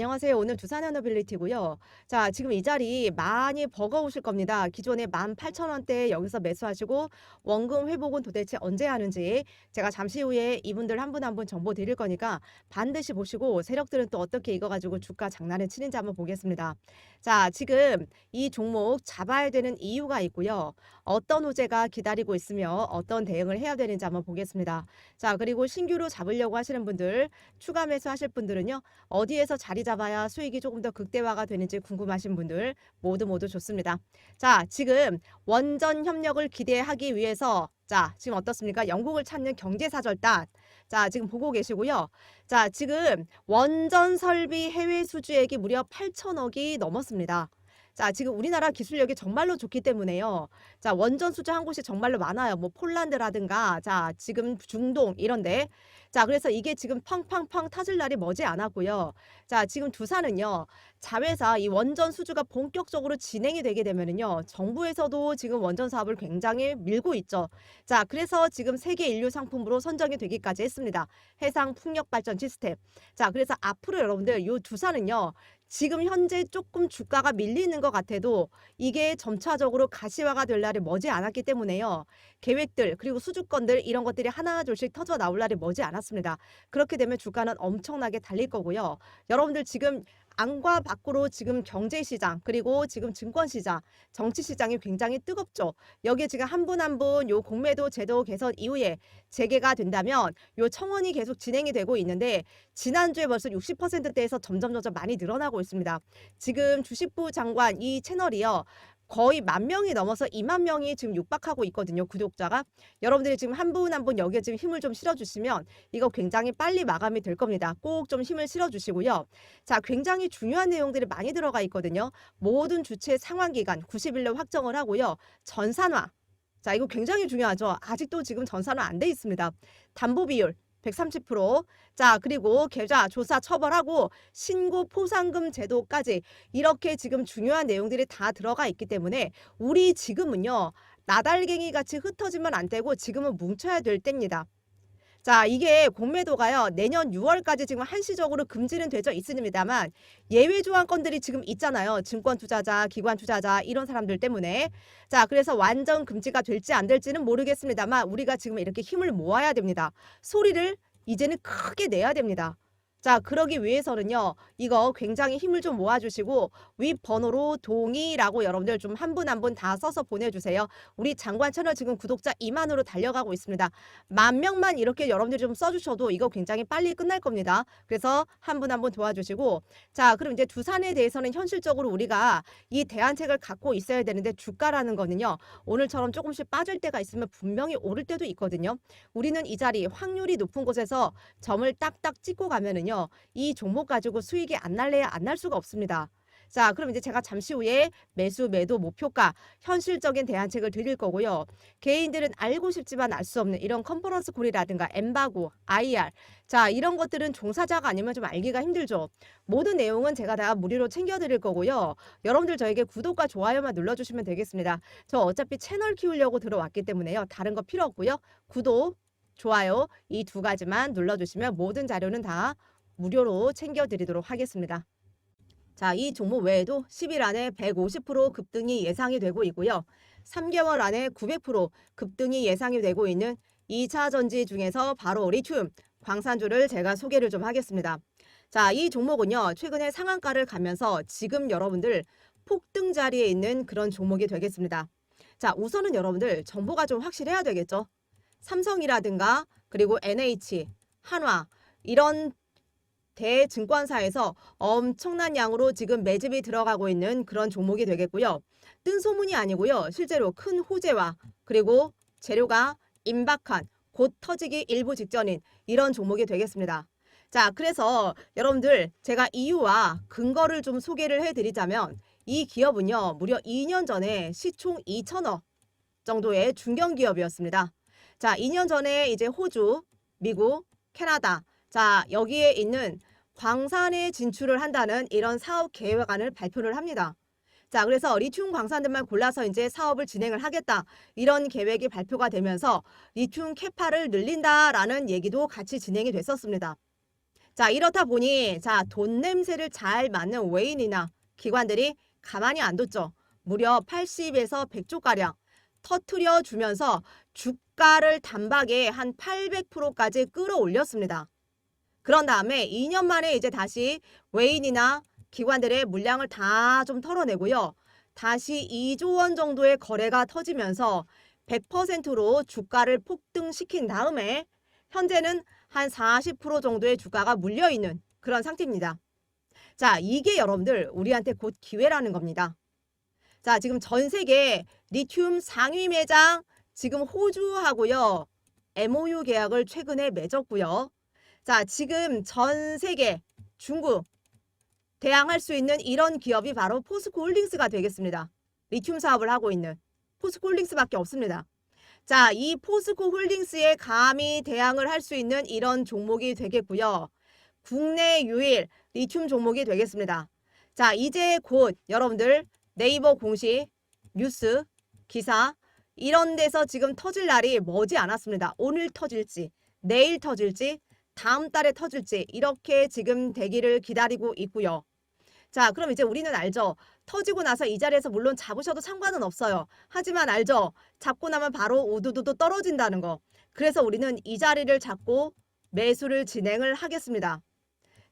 안녕하세요. 오늘 두산 에너빌리티고요. 자, 지금 이 자리 많이 버거우실 겁니다. 기존에 18,000원대 여기서 매수하시고 원금 회복은 도대체 언제 하는지 제가 잠시 후에 이분들 한 분 한 분 정보 드릴 거니까 반드시 보시고 세력들은 또 어떻게 이거 가지고 주가 장난을 치는지 한번 보겠습니다. 자, 지금 이 종목 잡아야 되는 이유가 있고요. 어떤 호재가 기다리고 있으며 어떤 대응을 해야 되는지 한번 보겠습니다. 자, 그리고 신규로 잡으려고 하시는 분들, 추가 매수하실 분들은요. 어디에서 자리 잡아야 수익이 조금 더 극대화가 되는지 궁금하신 분들 모두 모두 좋습니다. 자, 지금 원전 협력을 기대하기 위해서 자, 지금 어떻습니까? 영국을 찾는 경제사절단. 자, 지금 보고 계시고요. 자, 지금 원전 설비 해외 수주액이 무려 8천억이 넘었습니다. 자, 지금 우리나라 기술력이 정말로 좋기 때문에요. 자, 원전 수주한 곳이 정말로 많아요. 뭐 폴란드라든가, 자, 지금 중동 이런데. 자, 그래서 이게 지금 팡팡팡 터질 날이 머지 않았고요. 자, 지금 두산은요. 자회사 이 원전 수주가 본격적으로 진행이 되게 되면은요. 정부에서도 지금 원전 사업을 굉장히 밀고 있죠. 자, 그래서 지금 세계 인류 상품으로 선정이 되기까지 했습니다. 해상 풍력 발전 시스템. 자, 그래서 앞으로 여러분들 요 두산은요. 지금 현재 조금 주가가 밀리는 것 같아도 이게 점차적으로 가시화가 될 날이 머지 않았기 때문에요. 계획들 그리고 수주권들 이런 것들이 하나둘씩 터져 나올 날이 머지 않았습니다. 그렇게 되면 주가는 엄청나게 달릴 거고요. 여러분들 지금 안과 밖으로 지금 경제 시장 그리고 지금 증권 시장, 정치 시장이 굉장히 뜨겁죠. 여기에 지금 한 분 한 분 요 공매도 제도 개선 이후에 재개가 된다면 요 청원이 계속 진행이 되고 있는데 지난주에 벌써 60%대에서 점점 점점 많이 늘어나고 있습니다. 지금 주식부 장관 이 채널이요. 거의 만 명이 넘어서 2만 명이 지금 육박하고 있거든요. 구독자가. 여러분들이 지금 한 분 한 분 여기에 지금 힘을 좀 실어 주시면 이거 굉장히 빨리 마감이 될 겁니다. 꼭 좀 힘을 실어 주시고요. 자, 굉장히 중요한 내용들이 많이 들어가 있거든요. 모든 주체 상환 기간 90일로 확정을 하고요. 전산화. 자, 이거 굉장히 중요하죠. 아직도 지금 전산화 안 돼 있습니다. 담보 비율 130%. 자, 그리고 계좌 조사 처벌하고 신고 포상금 제도까지 이렇게 지금 중요한 내용들이 다 들어가 있기 때문에 우리 지금은요. 나달갱이 같이 흩어지면 안 되고 지금은 뭉쳐야 될 때입니다. 자, 이게 공매도가요. 내년 6월까지 지금 한시적으로 금지는 되져 있습니다만 예외 조항권들이 지금 있잖아요. 증권 투자자, 기관 투자자 이런 사람들 때문에. 자, 그래서 완전 금지가 될지 안 될지는 모르겠습니다만 우리가 지금 이렇게 힘을 모아야 됩니다. 소리를 이제는 크게 내야 됩니다. 자, 그러기 위해서는요. 이거 굉장히 힘을 좀 모아주시고 윗 번호로 동의라고 여러분들 좀 한 분 한 분 다 써서 보내주세요. 우리 장관 채널 지금 구독자 2만으로 달려가고 있습니다. 만 명만 이렇게 여러분들 좀 써주셔도 이거 굉장히 빨리 끝날 겁니다. 그래서 한 분 한 분 도와주시고 자, 그럼 이제 두산에 대해서는 현실적으로 우리가 이 대안책을 갖고 있어야 되는데 주가라는 거는요. 오늘처럼 조금씩 빠질 때가 있으면 분명히 오를 때도 있거든요. 우리는 이 자리 확률이 높은 곳에서 점을 딱딱 찍고 가면은 요. 이 종목 가지고 수익이 안 날래야 안 날 수가 없습니다. 자, 그럼 이제 제가 잠시 후에 매수, 매도, 목표가, 현실적인 대안책을 드릴 거고요. 개인들은 알고 싶지만 알 수 없는 이런 컨퍼런스 콜이라든가 엠바고, IR. 자, 이런 것들은 종사자가 아니면 좀 알기가 힘들죠. 모든 내용은 제가 다 무료로 챙겨드릴 거고요. 여러분들 저에게 구독과 좋아요만 눌러주시면 되겠습니다. 저 어차피 채널 키우려고 들어왔기 때문에요. 다른 거 필요 없고요. 구독, 좋아요 이 두 가지만 눌러주시면 모든 자료는 다 무료로 챙겨드리도록 하겠습니다. 자, 이 종목 외에도 10일 안에 150% 급등이 예상이 되고 있고요. 3개월 안에 900% 급등이 예상이 되고 있는 2차 전지 중에서 바로 리튬 광산주를 제가 소개를 좀 하겠습니다. 자, 이 종목은요. 최근에 상한가를 가면서 지금 여러분들 폭등 자리에 있는 그런 종목이 되겠습니다. 자, 우선은 여러분들 정보가 좀 확실해야 되겠죠. 삼성이라든가 그리고 NH, 한화 이런 대증권사에서 엄청난 양으로 지금 매집이 들어가고 있는 그런 종목이 되겠고요. 뜬 소문이 아니고요. 실제로 큰 호재와 그리고 재료가 임박한 곧 터지기 일부 직전인 이런 종목이 되겠습니다. 자, 그래서 여러분들 제가 이유와 근거를 좀 소개를 해드리자면 이 기업은요. 무려 2년 전에 시총 2천억 정도의 중견기업이었습니다. 자, 2년 전에 이제 호주, 미국, 캐나다 자, 여기에 있는 광산에 진출을 한다는 이런 사업 계획안을 발표를 합니다. 자, 그래서 리튬 광산들만 골라서 이제 사업을 진행을 하겠다. 이런 계획이 발표가 되면서 리튬 캐파를 늘린다라는 얘기도 같이 진행이 됐었습니다. 자, 이렇다 보니 자, 돈 냄새를 잘 맡는 외인이나 기관들이 가만히 안 뒀죠. 무려 80에서 100조 가량 터트려 주면서 주가를 단박에 한 800%까지 끌어올렸습니다. 그런 다음에 2년 만에 이제 다시 외인이나 기관들의 물량을 다 좀 털어내고요. 다시 2조 원 정도의 거래가 터지면서 100%로 주가를 폭등시킨 다음에 현재는 한 40% 정도의 주가가 물려 있는 그런 상태입니다. 자, 이게 여러분들 우리한테 곧 기회라는 겁니다. 자, 지금 전 세계 리튬 상위 매장 지금 호주하고요. MOU 계약을 최근에 맺었고요. 자, 지금 전 세계 중국 대항할 수 있는 이런 기업이 바로 포스코 홀딩스가 되겠습니다. 리튬 사업을 하고 있는 포스코 홀딩스밖에 없습니다. 자, 이 포스코 홀딩스에 감히 대항을 할 수 있는 이런 종목이 되겠고요. 국내 유일 리튬 종목이 되겠습니다. 자, 이제 곧 여러분들 네이버 공식 뉴스 기사 이런 데서 지금 터질 날이 머지 않았습니다. 오늘 터질지, 내일 터질지, 다음 달에 터질지 이렇게 지금 되기를 기다리고 있고요. 자, 그럼 이제 우리는 알죠. 터지고 나서 이 자리에서 물론 잡으셔도 상관은 없어요. 하지만 알죠. 잡고 나면 바로 우두두두 떨어진다는 거. 그래서 우리는 이 자리를 잡고 매수를 진행을 하겠습니다.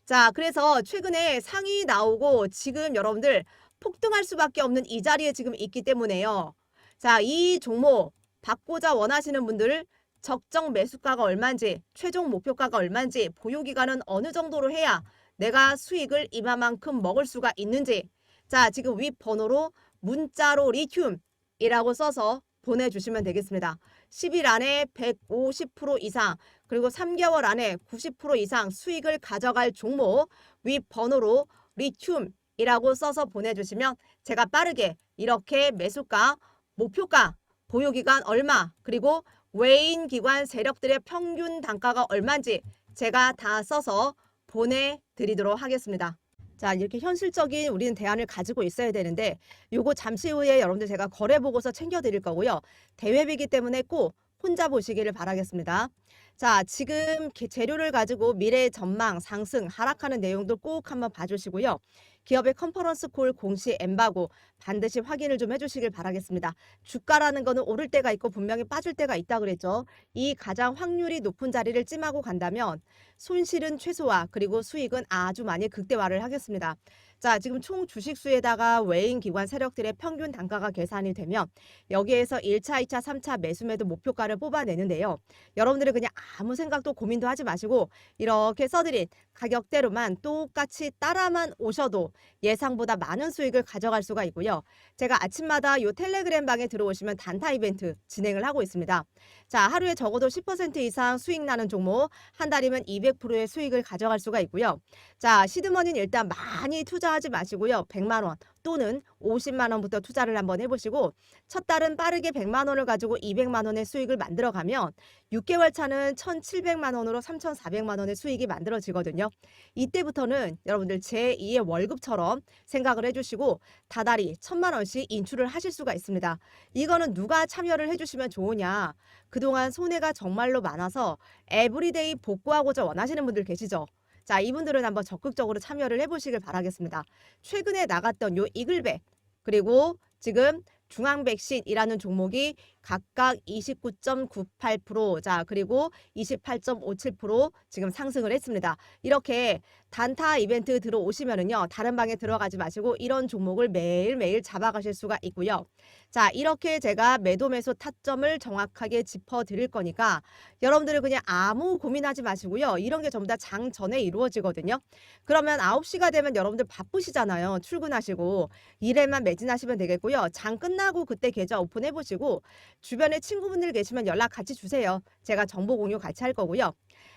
자, 그래서 최근에 상이 나오고 지금 여러분들 폭등할 수밖에 없는 이 자리에 지금 있기 때문에요. 자, 이 종목 받고자 원하시는 분들 적정 매수가가 얼마인지, 최종 목표가가 얼마인지, 보유기간은 어느 정도로 해야 내가 수익을 이만큼 먹을 수가 있는지 자 지금 윗 번호로 문자로 리튬이라고 써서 보내주시면 되겠습니다. 10일 안에 150% 이상 그리고 3개월 안에 90% 이상 수익을 가져갈 종목 윗 번호로 리튬이라고 써서 보내주시면 제가 빠르게 이렇게 매수가, 목표가, 보유기간 얼마 그리고 외인 기관 세력들의 평균 단가가 얼마인지 제가 다 써서 보내드리도록 하겠습니다. 자 이렇게 현실적인 우리는 대안을 가지고 있어야 되는데 요거 잠시 후에 여러분들 제가 거래 보고서 챙겨드릴 거고요. 대회비기 때문에 꼭 혼자 보시기를 바라겠습니다. 자 지금 재료를 가지고 미래 전망 상승 하락하는 내용도 꼭 한번 봐주시고요. 기업의 컨퍼런스 콜 공시 엠바고 반드시 확인을 좀 해주시길 바라겠습니다. 주가라는 거는 오를 때가 있고 분명히 빠질 때가 있다 그랬죠. 이 가장 확률이 높은 자리를 찜하고 간다면 손실은 최소화 그리고 수익은 아주 많이 극대화를 하겠습니다. 자, 지금 총 주식수에다가 외인 기관 세력들의 평균 단가가 계산이 되면 여기에서 1차, 2차, 3차 매수 매도 목표가를 뽑아내는데요. 여러분들은 그냥 아무 생각도 고민도 하지 마시고 이렇게 써드린 가격대로만 똑같이 따라만 오셔도 예상보다 많은 수익을 가져갈 수가 있고요. 제가 아침마다 요 텔레그램 방에 들어오시면 단타 이벤트 진행을 하고 있습니다. 자, 하루에 적어도 10% 이상 수익 나는 종목, 한 달이면 200%의 수익을 가져갈 수가 있고요. 자, 시드머니는 일단 많이 투자 하지 마시고요. 100만 원 또는 50만 원부터 투자를 한번 해보시고 첫 달은 빠르게 100만 원을 가지고 200만 원의 수익을 만들어 가면 6개월 차는 1,700만 원으로 3,400만 원의 수익이 만들어지거든요. 이때부터는 여러분들 제2의 월급처럼 생각을 해주시고 다달이 1천만 원씩 인출을 하실 수가 있습니다. 이거는 누가 참여를 해주시면 좋으냐. 그동안 손해가 정말로 많아서 에브리데이 복구하고자 원하시는 분들 계시죠? 자, 이분들은 한번 적극적으로 참여를 해보시길 바라겠습니다. 최근에 나갔던 요 이글백 그리고 지금 중앙백신이라는 종목이 각각 29.98%, 자, 그리고 28.57% 지금 상승을 했습니다. 이렇게 단타 이벤트 들어오시면은요, 다른 방에 들어가지 마시고 이런 종목을 매일매일 잡아가실 수가 있고요. 자, 이렇게 제가 매도 매수 타점을 정확하게 짚어 드릴 거니까 여러분들은 그냥 아무 고민하지 마시고요. 이런 게 전부 다 장 전에 이루어지거든요. 그러면 9시가 되면 여러분들 바쁘시잖아요. 출근하시고 일에만 매진하시면 되겠고요. 장 끝나고 그때 계좌 오픈해 보시고 주변에 친구분들 계시면 연락 같이 주세요. 제가 정보 공유 같이 할 거고요.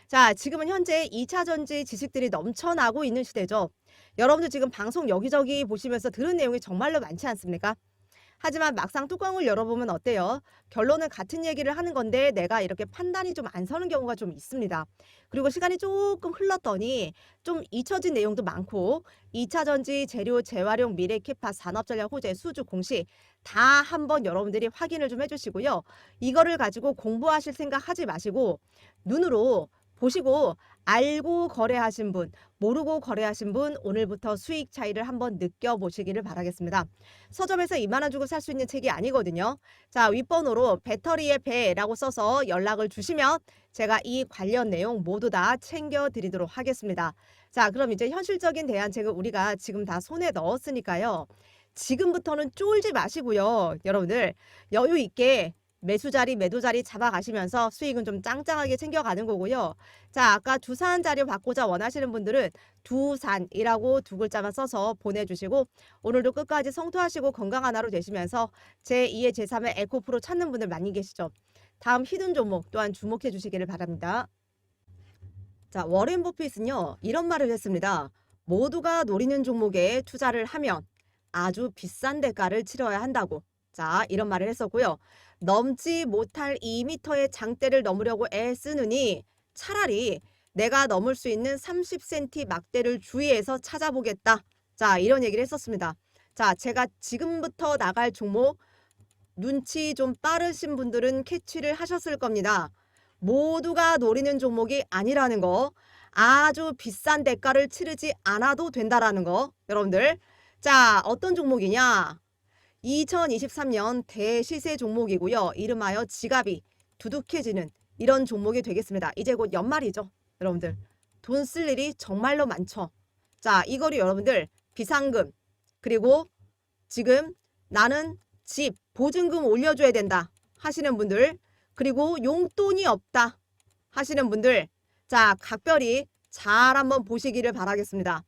자, 지금은 현재 2차 전지 지식들이 넘쳐나고 있는 시대죠. 여러분들 지금 방송 여기저기 보시면서 들은 내용이 정말로 많지 않습니까? 하지만 막상 뚜껑을 열어보면 어때요? 결론은 같은 얘기를 하는 건데 내가 이렇게 판단이 좀 안 서는 경우가 좀 있습니다. 그리고 시간이 조금 흘렀더니 좀 잊혀진 내용도 많고 2차 전지 재료 재활용 미래 캐파 산업 전략 호재 수주 공시 다 한번 여러분들이 확인을 좀 해주시고요. 이거를 가지고 공부하실 생각 하지 마시고 눈으로 보시고 알고 거래하신 분, 모르고 거래하신 분 오늘부터 수익 차이를 한번 느껴보시기를 바라겠습니다. 서점에서 2만 원 주고 살 수 있는 책이 아니거든요. 자, 윗번호로 배터리의 배라고 써서 연락을 주시면 제가 이 관련 내용 모두 다 챙겨 드리도록 하겠습니다. 자, 그럼 이제 현실적인 대안책을 우리가 지금 다 손에 넣었으니까요. 지금부터는 쫄지 마시고요. 여러분들 여유 있게 매수 자리, 매도 자리 잡아가시면서 수익은 좀 짱짱하게 챙겨가는 거고요. 자, 아까 두산 자료 받고자 원하시는 분들은 두산이라고 두 글자만 써서 보내주시고 오늘도 끝까지 성투하시고 건강한 하루 되시면서 제2의 제3의 에코프로 찾는 분들 많이 계시죠. 다음 히든 종목 또한 주목해 주시기를 바랍니다. 자, 워렌 버핏은요. 이런 말을 했습니다. 모두가 노리는 종목에 투자를 하면 아주 비싼 대가를 치러야 한다고. 자, 이런 말을 했었고요. 넘지 못할 2m의 장대를 넘으려고 애쓰느니 차라리 내가 넘을 수 있는 30cm 막대를 주위에서 찾아보겠다. 자, 이런 얘기를 했었습니다. 자, 제가 지금부터 나갈 종목 눈치 좀 빠르신 분들은 캐치를 하셨을 겁니다. 모두가 노리는 종목이 아니라는 거, 아주 비싼 대가를 치르지 않아도 된다라는 거, 여러분들. 자, 어떤 종목이냐? 2023년 대시세 종목이고요. 이름하여 지갑이 두둑해지는 이런 종목이 되겠습니다. 이제 곧 연말이죠. 여러분들. 돈 쓸 일이 정말로 많죠. 자, 이거를 여러분들 비상금 그리고 지금 나는 집 보증금 올려줘야 된다 하시는 분들 그리고 용돈이 없다 하시는 분들 자 각별히 잘 한번 보시기를 바라겠습니다.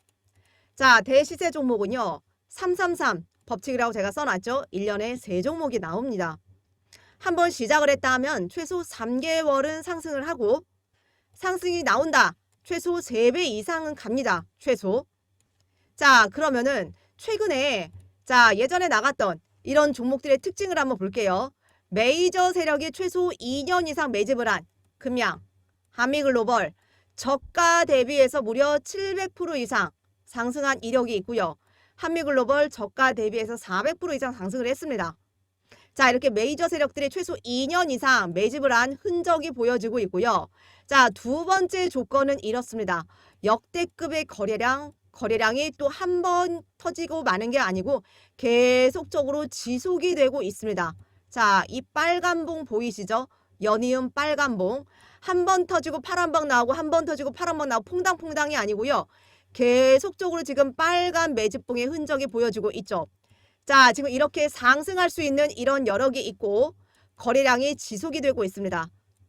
자 대시세 종목은요 333 법칙이라고 제가 써놨죠. 1년에 세 종목이 나옵니다. 한번 시작을 했다 하면 최소 3개월은 상승을 하고 상승이 나온다. 최소 3배 이상은 갑니다. 최소. 자 그러면은 최근에 자 예전에 나갔던 이런 종목들의 특징을 한번 볼게요. 메이저 세력이 최소 2년 이상 매집을 한 금양, 한미글로벌 저가 대비해서 무려 700% 이상 상승한 이력이 있고요. 한미글로벌 저가 대비해서 400% 이상 상승을 했습니다. 자 이렇게 메이저 세력들이 최소 2년 이상 매집을 한 흔적이 보여지고 있고요. 자 두 번째 조건은 이렇습니다. 역대급의 거래량 거래량이 또 한 번 터지고 마는 게 아니고 계속적으로 지속이 되고 있습니다. 자, 이 빨간 봉 보이시죠? 연이은 빨간 봉. 한 번 터지고 파란 봉 나오고 한 번 터지고 파란 봉 나오고 퐁당퐁당이 아니고요. 계속적으로 지금 빨간 매집봉의 흔적이 보여지고 있죠. 자, 지금 이렇게 상승할 수 있는 이런 여력이 있고 거래량이 지속이 되고 있습니다.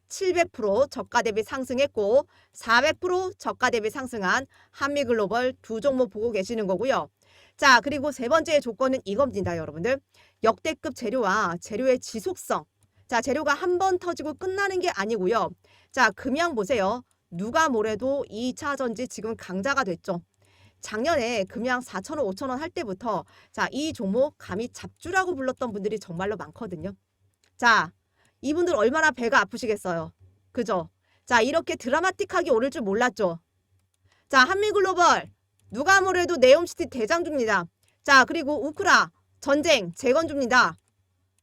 700% 저가 대비 상승했고 400% 저가 대비 상승한 한미 글로벌 두 종목 보고 계시는 거고요. 자 그리고 세 번째 조건은 이겁니다 여러분들. 역대급 재료와 재료의 지속성. 자 재료가 한 번 터지고 끝나는 게 아니고요. 자 금양 보세요. 누가 뭐래도 2차 전지 지금 강자가 됐죠. 작년에 금양 4천원, 5천원 할 때부터 자 이 종목 감히 잡주라고 불렀던 분들이 정말로 많거든요. 자 이분들 얼마나 배가 아프시겠어요. 그죠? 자, 이렇게 드라마틱하게 오를 줄 몰랐죠. 자, 한미글로벌 누가 뭐래도 네옴시티 대장주입니다. 자, 그리고 우크라 전쟁 재건주입니다.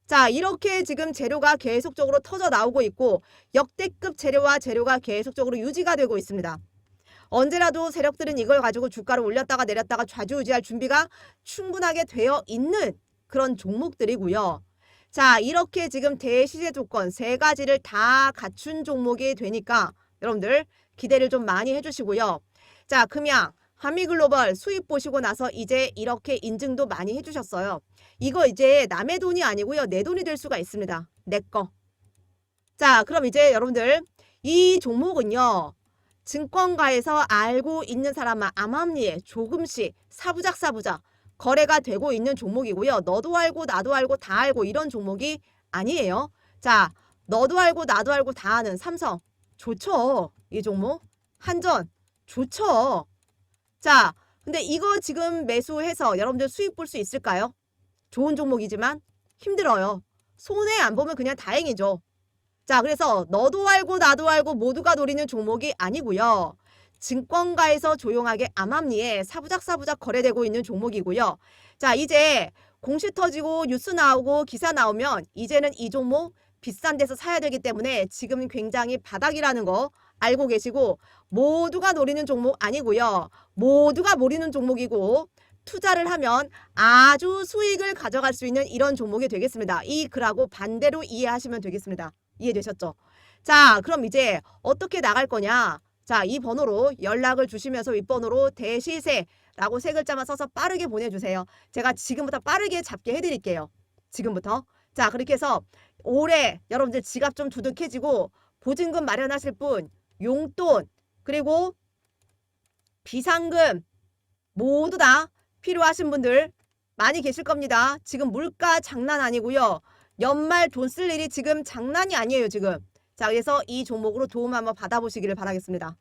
자, 이렇게 지금 재료가 계속적으로 터져 나오고 있고 역대급 재료와 재료가 계속적으로 유지가 되고 있습니다. 언제라도 세력들은 이걸 가지고 주가를 올렸다가 내렸다가 좌지우지할 준비가 충분하게 되어 있는 그런 종목들이고요. 자, 이렇게 지금 대시세 조건 세 가지를 다 갖춘 종목이 되니까 여러분들 기대를 좀 많이 해주시고요. 자, 금양, 한미글로벌 수입 보시고 나서 이제 이렇게 인증도 많이 해주셨어요. 이거 이제 남의 돈이 아니고요. 내 돈이 될 수가 있습니다. 내 거. 자, 그럼 이제 여러분들 이 종목은요. 증권가에서 알고 있는 사람만 암암리에 조금씩 사부작 사부작 거래가 되고 있는 종목이고요. 너도 알고 나도 알고 다 알고 이런 종목이 아니에요. 자, 너도 알고 나도 알고 다 아는 삼성 좋죠. 이 종목 한전 좋죠. 자, 근데 이거 지금 매수해서 여러분들 수익 볼 수 있을까요? 좋은 종목이지만 힘들어요. 손해 안 보면 그냥 다행이죠. 자, 그래서 너도 알고 나도 알고 모두가 노리는 종목이 아니고요. 증권가에서 조용하게 암암리에 사부작사부작 거래되고 있는 종목이고요. 자, 이제 공시 터지고 뉴스 나오고 기사 나오면 이제는 이 종목 비싼 데서 사야 되기 때문에 지금 굉장히 바닥이라는 거 알고 계시고 모두가 노리는 종목 아니고요. 모두가 모르는 종목이고 투자를 하면 아주 수익을 가져갈 수 있는 이런 종목이 되겠습니다. 이 글하고 반대로 이해하시면 되겠습니다. 이해되셨죠? 자, 그럼 이제 어떻게 나갈 거냐? 자, 이 번호로 연락을 주시면서 윗번호로 대시세라고 세 글자만 써서 빠르게 보내주세요. 제가 지금부터 빠르게 잡게 해드릴게요. 지금부터. 자, 그렇게 해서 올해 여러분들 지갑 좀 두둑해지고 보증금 마련하실 분, 용돈, 그리고 비상금 모두 다 필요하신 분들 많이 계실 겁니다. 지금 물가 장난 아니고요. 연말 돈 쓸 일이 지금 장난이 아니에요, 지금. 자, 그래서 이 종목으로 도움 한번 받아보시기를 바라겠습니다.